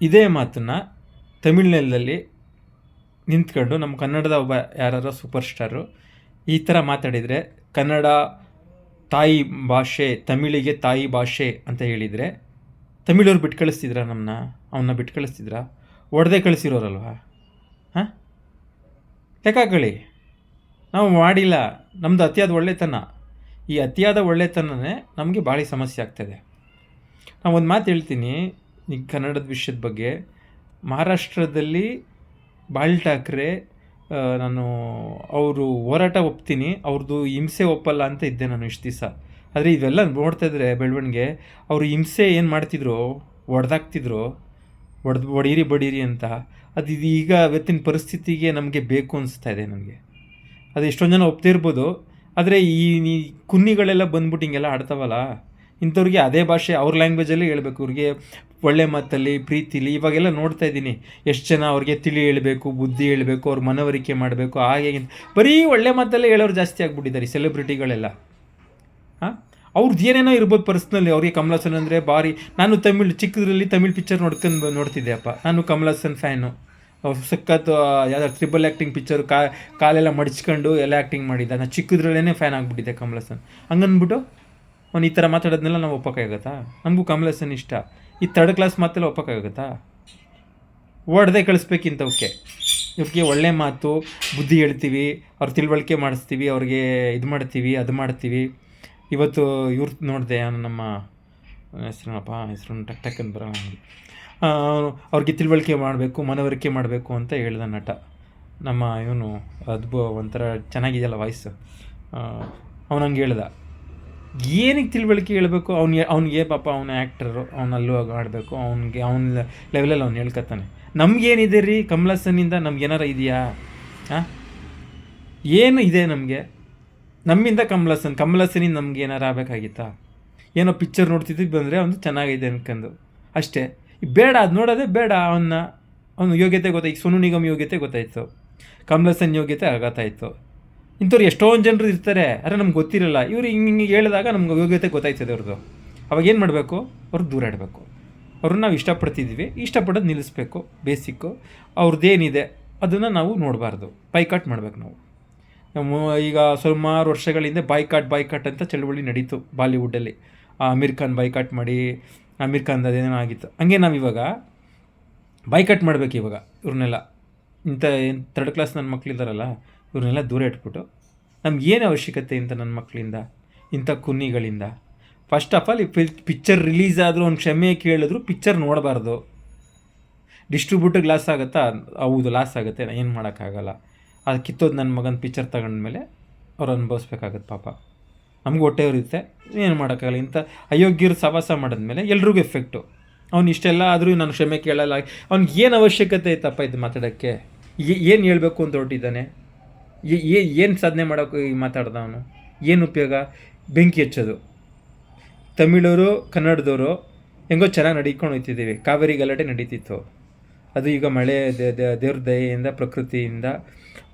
ಇದೇ ಮಾತನ್ನು ತಮಿಳ್ನಲ್ಲಿ ನಿಂತ್ಕೊಂಡು ನಮ್ಮ ಕನ್ನಡದ ಒಬ್ಬ ಯಾರು ಸೂಪರ್ ಸ್ಟಾರು ಈ ಥರ ಮಾತಾಡಿದರೆ ಕನ್ನಡ ತಾಯಿ ಭಾಷೆ, ತಮಿಳಿಗೆ ತಾಯಿ ಭಾಷೆ ಅಂತ ಹೇಳಿದರೆ ತಮಿಳವ್ರು ಬಿಟ್ಟು ಕಳಿಸ್ತಿದ್ರಾ ನಮ್ಮನ್ನ ಅವನ್ನ ಬಿಟ್ಟು ಕಳಿಸ್ತಿದ್ರಾ ಒಡೆದೇ ಕಳಿಸಿರೋರಲ್ವಾ? ಹಾಂ? ಲೆಕ್ಕಾಕಳಿ ನಾವು ಮಾಡಿಲ್ಲ. ನಮ್ಮದು ಅತಿಯಾದ ಒಳ್ಳೆತನ. ಈ ಅತಿಯಾದ ಒಳ್ಳೆತನನೇ ನಮಗೆ ಭಾಳ ಸಮಸ್ಯೆ ಆಗ್ತದೆ. ನಾನು ಒಂದು ಮಾತು ಹೇಳ್ತೀನಿ. ಈ ಕನ್ನಡದ ವಿಷಯದ ಬಗ್ಗೆ ಮಹಾರಾಷ್ಟ್ರದಲ್ಲಿ ಬಾಳ್ ಠಾಕ್ರೆ ನಾನು ಅವರು ಹೋರಾಟ ಒಪ್ತೀನಿ ಅವ್ರದ್ದು ಹಿಂಸೆ ಒಪ್ಪಲ್ಲ ಅಂತ ಇದ್ದೆ ನಾನು ಇಷ್ಟು ದಿವಸ. ಆದರೆ ಇವೆಲ್ಲ ನೋಡ್ತಾ ಇದ್ರೆ ಬೆಳವಣಿಗೆ, ಅವರು ಹಿಂಸೆ ಏನು ಮಾಡ್ತಿದ್ರು? ಒಡೆದಾಕ್ತಿದ್ರು. ಒಡ್ದು, ಒಡೀರಿ ಬಡೀರಿ ಅಂತ. ಅದು ಇದು ಈಗ ಇವತ್ತಿನ ಪರಿಸ್ಥಿತಿಗೆ ನಮಗೆ ಬೇಕು ಅನಿಸ್ತಾ ಇದೆ ನನಗೆ. ಅದು ಎಷ್ಟೊಂದು ಜನ ಒಪ್ತಿರ್ಬೋದು, ಆದರೆ ಈ ಕುನ್ನಿಗಳೆಲ್ಲ ಬಂದ್ಬಿಟ್ಟು ಹಿಂಗೆಲ್ಲ ಆಡ್ತಾವಲ್ಲ? ಇಂಥವ್ರಿಗೆ ಅದೇ ಭಾಷೆ ಅವ್ರ ಲ್ಯಾಂಗ್ವೇಜಲ್ಲಿ ಹೇಳ್ಬೇಕು. ಇವ್ರಿಗೆ ಒಳ್ಳೆ ಮಾತಲ್ಲಿ, ಪ್ರೀತಿಲಿ ಇವಾಗೆಲ್ಲ ನೋಡ್ತಾ ಇದ್ದೀನಿ. ಎಷ್ಟು ಜನ ಅವ್ರಿಗೆ ತಿಳಿ ಹೇಳಬೇಕು, ಬುದ್ಧಿ ಹೇಳಬೇಕು, ಅವ್ರ ಮನವರಿಕೆ ಮಾಡಬೇಕು, ಹಾಗೆ ಬರೀ ಒಳ್ಳೆ ಮಾತಲ್ಲೇ ಹೇಳೋರು ಜಾಸ್ತಿ ಆಗಿಬಿಟ್ಟಿದ್ದಾರೆ ಸೆಲೆಬ್ರಿಟಿಗಳೆಲ್ಲ ಹಾಂ? ಅವ್ರದ್ದು ಏನೇನೋ ಇರ್ಬೋದು ಪರ್ಸ್ನಲಿ ಅವರಿಗೆ ಕಮಲ್ ಹಾಸನ್ ಅಂದರೆ ಭಾರಿ. ನಾನು ತಮಿಳ್, ಚಿಕ್ಕದ್ರಲ್ಲಿ ತಮಿಳ್ ಪಿಕ್ಚರ್ ನೋಡ್ಕೊಂಡು ನೋಡ್ತಿದ್ದೆ ಅಪ್ಪ. ನಾನು ಕಮಲ್ ಹಾಸನ್ ಫ್ಯಾನು ಸಖತ್ ಯಾವ್ದಾದ್ರು ತ್ರಿಬಲ್ ಆ್ಯಕ್ಟಿಂಗ್ ಪಿಕ್ಚರ್ ಕಾ ಕಾಲೆಲ್ಲ ಮಡಚ್ಕೊಂಡು ಎಲ್ಲ ಆ್ಯಕ್ಟಿಂಗ್ ಮಾಡಿದ್ದ. ನಾನು ಚಿಕ್ಕದ್ರಲ್ಲೇ ಫ್ಯಾನ್ ಆಗಿಬಿಟ್ಟಿದ್ದೆ ಕಮಲ್ ಹಾಸನ್. ಹಂಗನ್ಬಿಟ್ಟು ಅವ್ನು ಈ ಥರ ಮಾತಾಡೋದನ್ನೆಲ್ಲ ನಾವು ಒಪ್ಪಕ್ಕಾಗತ್ತಾ ನಮಗೂ ಕಮಲ್ ಇಷ್ಟ. ಈ ತರ್ಡ್ ಕ್ಲಾಸ್ ಮಾತೆಲ್ಲ ಒಪ್ಪಕ್ಕಾಗತ್ತಾ ಓಡದೆ ಕಳಿಸ್ಬೇಕಿಂತವಕ್ಕೆ ಇವ್ರಿಗೆ ಒಳ್ಳೆ ಮಾತು, ಬುದ್ಧಿ ಹೇಳ್ತೀವಿ, ಅವ್ರ ತಿಳುವಳಿಕೆ ಮಾಡಿಸ್ತೀವಿ, ಅವ್ರಿಗೆ ಇದು ಮಾಡ್ತೀವಿ, ಅದು ಮಾಡ್ತೀವಿ. ಇವತ್ತು ಇವ್ರ ನೋಡಿದೆ ನಮ್ಮ ಹೆಸ್ರೇನಪ್ಪ? ಹೆಸ್ರು ಟಕ್ ಟಕ್ ಅಂತ ಬರೋ ಅವ್ರಿಗೆ ತಿಳುವಳಿಕೆ ಮಾಡಬೇಕು, ಮನವರಿಕೆ ಮಾಡಬೇಕು ಅಂತ ಹೇಳ್ದ ನಟ. ನಮ್ಮ ಇವನು ಅದ್ಭು ಒಂಥರ ಚೆನ್ನಾಗಿದೆಯಲ್ಲ ವಾಯ್ಸು ಅವನಂಗೆ ಹೇಳ್ದ. ಏನಕ್ಕೆ ತಿಳುವಳಿಕೆ ಹೇಳಬೇಕು, ಅವ್ನಿಗೆ ಅವ್ನಿಗೆ ಪಾಪ ಅವನ ಆ್ಯಕ್ಟರು ಅವನಲ್ಲೂ ಆಡಬೇಕು, ಅವ್ನಿಗೆ, ಅವನ ಲೆವೆಲಲ್ಲಿ ಅವ್ನು ಹೇಳ್ಕೊತಾನೆ ನಮಗೇನಿದೆ ರೀ? ಕಮಲ್ ನಮ್ಗೆ ನಮ್ಗೇನಾರ ಇದೆಯಾ? ಹಾಂ ಏನು ಇದೆ ನಮಗೆ? ನಮ್ಮಿಂದ ಕಮಲ್ ಹಾಸನ್, ಕಮಲ್ ಹಾಸನಿಂದ ನಮ್ಗೆ ಏನಾರು ಆಗಬೇಕಾಗಿತ್ತಾ? ಏನೋ ಪಿಕ್ಚರ್ ನೋಡ್ತಿದ್ದು ಬಂದರೆ ಅವನು ಚೆನ್ನಾಗಿದೆ ಅನ್ಕೊಂಡು ಅಷ್ಟೇ. ಬೇಡ, ಅದು ನೋಡೋದೇ ಬೇಡ ಅವನ್ನ ಅವನ ಯೋಗ್ಯತೆ ಗೊತ್ತಾಯ್ತು, ಸೋನು ನಿಗಮ್ ಯೋಗ್ಯತೆ ಗೊತ್ತಾಯಿತು. ಕಮಲ್ ಹಾಸನ್ ಯೋಗ್ಯತೆ ಆಗತ್ತಾಯಿತು. ಇಂಥವ್ರು ಎಷ್ಟೊಂದು ಜನರು ಇರ್ತಾರೆ. ಅರೆ ನಮ್ಗೆ ಗೊತ್ತಿರಲ್ಲ. ಇವ್ರು ಹಿಂಗೆ ಹಿಂಗೆ ಹೇಳಿದಾಗ ನಮ್ಗೆ ಯೋಗ್ಯತೆ ಗೊತ್ತಾಯ್ತದೆ ಅವ್ರದ್ದು ಅವಾಗ ಏನು ಮಾಡಬೇಕು? ಅವ್ರು ದೂರ ಇಡಬೇಕು. ಅವ್ರನ್ನ ನಾವು ಇಷ್ಟಪಡ್ತಿದ್ವಿ. ಇಷ್ಟಪಡೋದು ನಿಲ್ಲಿಸ್ಬೇಕು ಬೇಸಿಕ್ಕು ಅವ್ರದ್ದೇನಿದೆ ಅದನ್ನು ನಾವು ನೋಡಬಾರ್ದು. ಬೈಕಾಟ್ ಮಾಡಬೇಕು ನಾವು. ಈಗ ಸುಮಾರು ವರ್ಷಗಳ ಹಿಂದೆ ಬಾಯ್ಕಾಟ್ ಬಾಯ್ಕಾಟ್ ಅಂತ ಚಳುವಳಿ ನಡೀತು ಬಾಲಿವುಡ್ಡಲ್ಲಿ ಅಮೀರ್ ಖಾನ್ ಬೈಕಾಟ್ ಮಾಡಿ, ಅಮೀರ್ ಖಾನ್ ಅದೇನೋ ಆಗಿತ್ತು. ಹಂಗೆ ನಾವು ಇವಾಗ ಬಾಯ್ಕಾಟ್ ಮಾಡ್ಬೇಕು ಇವಾಗ ಇವ್ರನ್ನೆಲ್ಲ ಇಂಥ ಥರ್ಡ್ ಕ್ಲಾಸ್ ನನ್ನ ಮಕ್ಕಳಿದ್ದಾರಲ್ಲ ಇವ್ರನ್ನೆಲ್ಲ ದೂರ ಇಟ್ಬಿಟ್ಟು ನಮ್ಗೇನು ಅವಶ್ಯಕತೆ ಇಂಥ ನನ್ನ ಮಕ್ಕಳಿಂದ ಇಂಥ ಕುನ್ನಿಗಳಿಂದ? ಫಸ್ಟ್ ಆಫ್ ಆಲ್ ಈ ಪಿಕ್ಚರ್ ರಿಲೀಸ್ ಆದರೂ ಒಂದು ಕ್ಷಮೆ ಕೇಳಿದ್ರು ಪಿಕ್ಚರ್ ನೋಡಬಾರ್ದು. ಡಿಸ್ಟ್ರಿಬ್ಯೂಟರ್ಗೆ ಲಾಸ್ ಆಗುತ್ತಾ? ಹೌದು ಲಾಸ್ ಆಗುತ್ತೆ ನಾನು ಏನು ಮಾಡೋಕ್ಕಾಗಲ್ಲ. ಅದು ಕಿತ್ತೋದು ನನ್ನ ಮಗನ ಪಿಕ್ಚರ್ ತಗೊಂಡ್ಮೇಲೆ ಅವ್ರು ಅನುಭವಿಸ್ಬೇಕಾಗತ್ತೆ ಪಾಪ. ನಮಗೂ ಹೊಟ್ಟೆ ಇರುತ್ತೆ ಏನು ಮಾಡೋಕ್ಕಾಗಲ್ಲ. ಇಂಥ ಅಯೋಗ್ಯರು ಸವಾಸ ಮಾಡಿದ್ಮೇಲೆ ಎಲ್ರಿಗೂ ಎಫೆಕ್ಟು ಅವ್ನು ಇಷ್ಟೆಲ್ಲ ಆದರೂ ನಾನು ಕ್ಷಮೆ ಕೇಳಲ್ಲ. ಅವ್ನಿಗೆ ಏನು ಅವಶ್ಯಕತೆ ಐತಪ್ಪ ಇದು ಮಾತಾಡೋಕ್ಕೆ? ಏನು ಹೇಳಬೇಕು ಅಂತ ಹೊರಟಿದ್ದಾನೆ? ಏನು ಸಾಧನೆ ಮಾಡೋಕೆ ಮಾತಾಡ್ದ ಅವನು? ಏನು ಉಪಯೋಗ? ಬೆಂಕಿ ಹಚ್ಚೋದು. ತಮಿಳವರು ಕನ್ನಡದವರು ಹೆಂಗೋ ಚೆನ್ನಾಗಿ ನಡೀಕೊಂಡು ಹೋಗ್ತಿದ್ದೀವಿ ಕಾವೇರಿ ಗಲಾಟೆ ನಡೀತಿತ್ತು. ಅದು ಈಗ ಮಳೆ ದೇವ್ರ ದಯೆಯಿಂದ, ಪ್ರಕೃತಿಯಿಂದ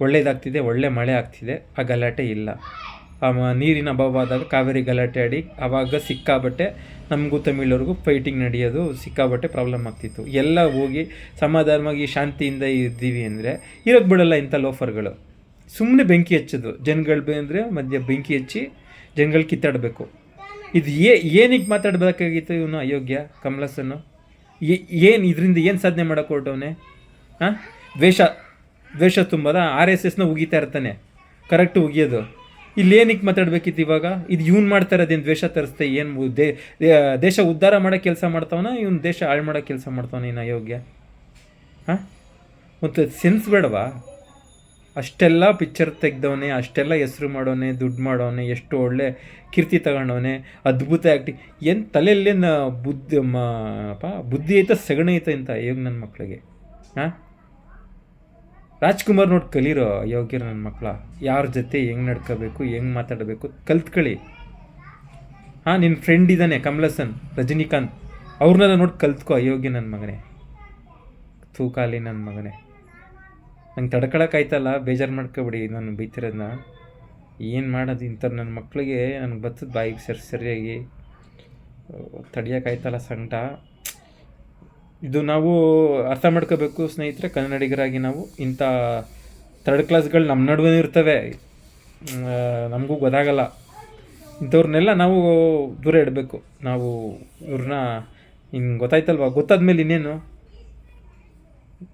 ಒಳ್ಳೇದಾಗ್ತಿದೆ, ಒಳ್ಳೆ ಮಳೆ ಆಗ್ತಿದೆ. ಆ ಗಲಾಟೆ ಇಲ್ಲ. ನೀರಿನ ಅಭಾವ ಆದಾಗ ಕಾವೇರಿ ಗಲಾಟೆ ಆಡಿ ಆವಾಗ ಸಿಕ್ಕಾಬಟ್ಟೆ ನಮಗೂ ತಮಿಳವ್ರಿಗೂ ಫೈಟಿಂಗ್ ನಡೆಯೋದು ಸಿಕ್ಕಾಬಟ್ಟೆ ಪ್ರಾಬ್ಲಮ್ ಆಗ್ತಿತ್ತು. ಎಲ್ಲ ಹೋಗಿ ಸಮಾಧಾನವಾಗಿ ಶಾಂತಿಯಿಂದ ಇದ್ದೀವಿ ಅಂದರೆ ಇರೋಕ್ಕೆ ಬಿಡೋಲ್ಲ ಇಂಥ ಲೋಫರ್ಗಳು ಸುಮ್ಮನೆ ಬೆಂಕಿ ಹಚ್ಚೋದು. ಜನಗಳು ಬಂದರೆ ಮಧ್ಯ ಬೆಂಕಿ ಹಚ್ಚಿ ಜನಗಳು ಕಿತ್ತಾಡಬೇಕು. ಇದು ಏ ಏನಕ್ಕೆ ಮಾತಾಡಬೇಕಾಗಿತ್ತು ಇವನು? ಅಯೋಗ್ಯ ಕಮಲಸನ್ನು ಏನು ಇದರಿಂದ ಏನು ಸಾಧನೆ ಮಾಡೋಕೆ ಹೊರಟವನೆ? ಹಾಂ ದ್ವೇಷ ದ್ವೇಷ ತುಂಬದ? ಆರ್ ಎಸ್ ಎಸ್ನ ಉಗಿತಾ ಇರ್ತಾನೆ. ಕರೆಕ್ಟ್ ಉಗಿಯೋದು. ಇಲ್ಲಿ ಏನಕ್ಕೆ ಮಾತಾಡ್ಬೇಕಿತ್ತು ಇವಾಗ? ಇದು ಇವ್ನು ಮಾಡ್ತಾ ಇರೋದೇನು ದ್ವೇಷ ತರಿಸ್ತೆ ಏನು ದೇ ದೇಶ ಉದ್ಧಾರ ಮಾಡೋ ಕೆಲಸ ಮಾಡ್ತಾವನ? ಇವ್ನು ದೇಶ ಹಾಳು ಮಾಡೋ ಕೆಲಸ ಮಾಡ್ತಾವನ ಇನ್ನು ಅಯೋಗ್ಯ? ಹಾಂ ಮತ್ತು ಸೆನ್ಸ್ ಬೇಡವಾ? ಅಷ್ಟೆಲ್ಲ ಪಿಕ್ಚರ್ ತೆಗ್ದವನೆ, ಅಷ್ಟೆಲ್ಲ ಹೆಸ್ರು ಮಾಡೋನೆ, ದುಡ್ಡು ಮಾಡೋನೆ, ಎಷ್ಟು ಒಳ್ಳೆ ಕೀರ್ತಿ ತಗೊಂಡವನೆ, ಅದ್ಭುತ ಆ್ಯಕ್ಟಿ ಏನು ತಲೆಯಲ್ಲೇನು ಬುದ್ಧಿ ಅಪ್ಪ ಬುದ್ಧಿ ಐತ, ಸಗಣಿ ಐತ ಅಂತ ಯೋಗ ನನ್ನ ಮಕ್ಕಳಿಗೆ ಹಾಂ? ರಾಜ್ಕುಮಾರ್ ನೋಡಿ ಕಲೀರೋ ಯೋಗ್ಯರ ನನ್ನ ಮಕ್ಕಳ ಯಾರ ಜೊತೆ ಹೆಂಗೆ ನಡ್ಕೋಬೇಕು, ಹೆಂಗೆ ಮಾತಾಡಬೇಕು ಕಲ್ತ್ಕೊಳ್ಳಿ ಹಾಂ ನಿನ್ನ ಫ್ರೆಂಡ್ ಇದ್ದಾನೆ ಕಮಲಸನ್, ರಜನಿಕಾಂತ್. ಅವ್ರನ್ನೆಲ್ಲ ನೋಡಿ ಕಲ್ತ್ಕೋ, ಅಯೋಗ್ಯ ನನ್ನ ಮಗನೇ. ತೂಕಾಲಿ ನನ್ನ ಮಗನೇ. ನಂಗೆ ತಡ್ಕೊಳಕ್ಕಾಯ್ತಲ್ಲ ಬೇಜಾರು ಮಾಡ್ಕೋಬಿಡಿ ನಾನು ಬೈತಿರೋದನ್ನ ಏನು ಮಾಡೋದು ಇಂಥ ನನ್ನ ಮಕ್ಕಳಿಗೆ ನನಗೆ ಬತ್ತದ ಬಾಯಿಗೆ ಸರಿ, ಸರಿಯಾಗಿ ತಡಿಯೋಕ್ಕಾಯ್ತಲ್ಲ ಸಂಕಟ ಇದು ನಾವು ಅರ್ಥ ಮಾಡ್ಕೋಬೇಕು ಸ್ನೇಹಿತರೆ, ಕನ್ನಡಿಗರಾಗಿ ನಾವು. ಇಂಥ ಥರ್ಡ್ ಕ್ಲಾಸ್ಗಳು ನಮ್ಮ ನಡುವೆ ಇರ್ತವೆ. ನಮಗೂ ಗೊತ್ತಾಗಲ್ಲ. ಇಂಥವ್ರನ್ನೆಲ್ಲ ನಾವು ದೂರ ಇಡಬೇಕು. ನಾವು ಇವ್ರನ್ನ ಹಿಂಗೆ ಗೊತ್ತಾಯ್ತಲ್ವ? ಗೊತ್ತಾದ್ಮೇಲೆ ಇನ್ನೇನು?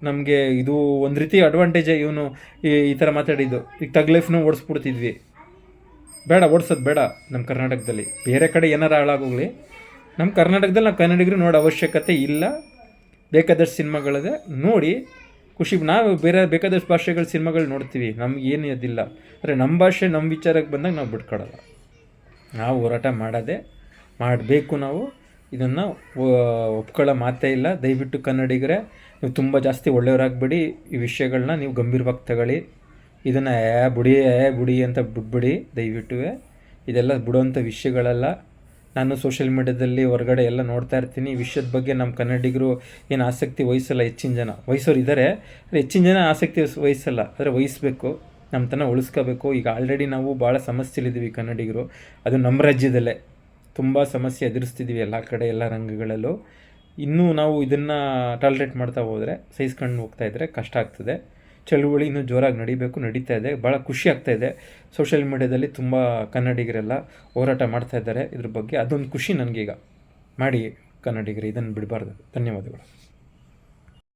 ನಮಗೆ ಇದು ಒಂದು ರೀತಿ ಅಡ್ವಾಂಟೇಜ್ ಇವನು ಈ ಥರ ಮಾತಾಡಿದ್ದು. ಈಗ ತಗ್ ಲೈಫ್ನು ಓಡಿಸ್ಬಿಡ್ತಿದ್ವಿ. ಬೇಡ, ಓಡಿಸೋದು ಬೇಡ ನಮ್ಮ ಕರ್ನಾಟಕದಲ್ಲಿ. ಬೇರೆ ಕಡೆ ಏನಾರು ಹಾಳಾಗೋಗ್ಲಿ. ನಮ್ಮ ಕರ್ನಾಟಕದಲ್ಲಿ ನಾವು ಕನ್ನಡಿಗರು ನೋಡೋ ಅವಶ್ಯಕತೆ ಇಲ್ಲ. ಬೇಕಾದಷ್ಟು ಸಿನಿಮಾಗಳಿದೆ ನೋಡಿ, ಖುಷಿ, ನಾವು ಬೇರೆ ಬೇಕಾದಷ್ಟು ಭಾಷೆಗಳ ಸಿನಿಮಾಗಳು ನೋಡ್ತೀವಿ. ನಮಗೇನು ಅದಿಲ್ಲ ಆದರೆ ನಮ್ಮ ಭಾಷೆ ನಮ್ಮ ವಿಚಾರಕ್ಕೆ ಬಂದಾಗ ನಾವು ಬಿಟ್ಕೊಡಲ್ಲ. ನಾವು ಹೋರಾಟ ಮಾಡೋದೇ ಮಾಡಬೇಕು ನಾವು. ಇದನ್ನು ಒಪ್ಕೊಳ್ಳೋ ಮಾತೇ ಇಲ್ಲ. ದಯವಿಟ್ಟು ಕನ್ನಡಿಗರೇ, ನೀವು ತುಂಬ ಜಾಸ್ತಿ ಒಳ್ಳೆಯವರಾಗಬೇಡಿ. ಈ ವಿಷಯಗಳನ್ನ ನೀವು ಗಂಭೀರವಾಗಿ ತಗೊಳ್ಳಿ. ಇದನ್ನು, ಏ, ಬುಡಿ ಏ, ಬುಡಿ ಅಂತ ಬಿಟ್ಬಿಡಿ. ದಯವಿಟ್ಟು ಇದೆಲ್ಲ ಬಿಡುವಂಥ ವಿಷಯಗಳೆಲ್ಲ. ನಾನು ಸೋಷಿಯಲ್ ಮೀಡ್ಯಾದಲ್ಲಿ ಹೊರಗಡೆ ಎಲ್ಲ ನೋಡ್ತಾ ಇರ್ತೀನಿ. ಈ ವಿಷಯದ ಬಗ್ಗೆ ನಮ್ಮ ಕನ್ನಡಿಗರು ಏನು ಆಸಕ್ತಿ ವಹಿಸಲ್ಲ ಹೆಚ್ಚಿನ ಜನ. ವಹಿಸೋರು ಇದ್ದಾರೆ ಹೆಚ್ಚಿನ ಜನ ಆಸಕ್ತಿ ವಹಿಸ್- ವಹಿಸಲ್ಲ. ಆದರೆ ವಹಿಸ್ಬೇಕು ನಮ್ಮ ತನ ಉಳಿಸ್ಕೋಬೇಕು. ಈಗ ಆಲ್ರೆಡಿ ನಾವು ಭಾಳ ಸಮಸ್ಯೆಲಿದ್ದೀವಿ ಕನ್ನಡಿಗರು. ಅದು ನಮ್ಮ ರಾಜ್ಯದಲ್ಲೇ. ತುಂಬ ಸಮಸ್ಯೆ ಎದುರಿಸ್ತಿದ್ದೀವಿ ಎಲ್ಲ ಕಡೆ, ಎಲ್ಲ ರಂಗಗಳಲ್ಲೂ. ಇನ್ನೂ ನಾವು ಇದನ್ನು ಟಾಲ್ರೇಟ್ ಮಾಡ್ತಾ ಹೋದರೆ, ಸಹಿಸ್ಕೊಂಡು ಹೋಗ್ತಾ ಇದ್ದರೆ ಕಷ್ಟ ಆಗ್ತದೆ. ಚಳುವಳಿ ಇನ್ನೂ ಜೋರಾಗಿ ನಡಿಬೇಕು, ನಡೀತಾ ಇದೆ. ಭಾಳ ಖುಷಿ ಆಗ್ತಾ ಇದೆ. ಸೋಷಿಯಲ್ ಮೀಡ್ಯಾದಲ್ಲಿ ತುಂಬ ಕನ್ನಡಿಗರೆಲ್ಲ ಹೋರಾಟ ಮಾಡ್ತಾ ಇದ್ದಾರೆ. ಇದ್ರ ಬಗ್ಗೆ ಅದೊಂದು ಖುಷಿ ನನಗೀಗ. ಮಾಡಿ ಕನ್ನಡಿಗರು, ಇದನ್ನು ಬಿಡಬಾರ್ದು. ಧನ್ಯವಾದಗಳು.